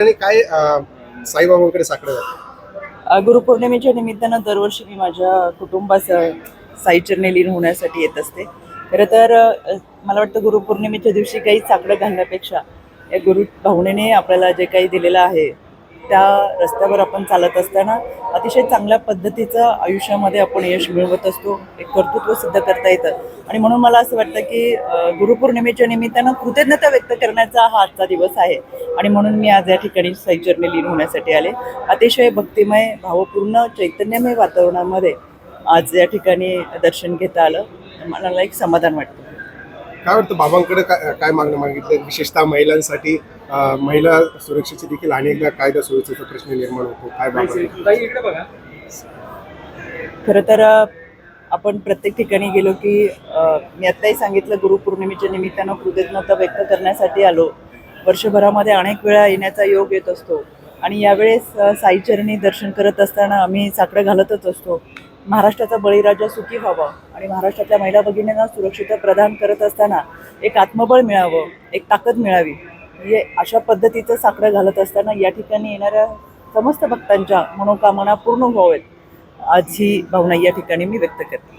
आणि काय साईबाबा साईबाबांकडे साकडं जातं? गुरुपौर्णिमेच्या निमित्तानं दरवर्षी मी माझ्या कुटुंबासह साईचरणी लीन होण्यासाठी येत असते. खरं तर मला वाटतं गुरुपौर्णिमेच्या दिवशी काही साकडं घालण्यापेक्षा या गुरु भावनेने आपल्याला जे काही दिलेलं आहे त्या रस्त्यावर आपण चालत असताना अतिशय चांगल्या पद्धतीचं आयुष्यामध्ये आपण यश मिळवत असतो एक कर्तृत्व सिद्ध करता येतं. आणि म्हणून मला असं वाटतं की गुरुपौर्णिमेच्या निमित्तानं कृतज्ञता व्यक्त करण्याचा हा आजचा दिवस आहे. आणि म्हणून मी आज या ठिकाणी साईचरणी लीन होण्यासाठी आले. अतिशय भक्तिमय भावपूर्ण चैतन्यमय वातावरणामध्ये आज या ठिकाणी दर्शन घेता आलं. मला एक समाधान वाटतं. काय वाटतं बाबांकडे काय काय मागणं मागितलं विशेषतः महिलांसाठी महिला सुरक्षेचे देखील अनेकदा कायदा सुव्यवस्थेचा प्रश्न निर्माण होतो. काय बाबा खरं तर आपण प्रत्येक ठिकाणी गेलो की अ, मी आत्ताही सांगितलं गुरुपौर्णिमेच्या निमित्तानं कृतज्ञता व्यक्त करण्यासाठी आलो. वर्षभरामध्ये अनेक वेळा येण्याचा योग येत असतो. आणि यावेळेस साईचरणी दर्शन करत असताना आम्ही साकडं घालतच असतो. महाराष्ट्राचा बळीराजा सुखी व्हावा आणि महाराष्ट्रातल्या महिला भगिनींना सुरक्षित प्रदान करत असताना एक आत्मबळ मिळावं एक ताकद मिळावी. हे अशा पद्धतीचं साकडं घालत असताना या ठिकाणी येणाऱ्या समस्त भक्तांच्या मनोकामना पूर्ण व्हावेत. आज ही भावना या ठिकाणी मी व्यक्त करते.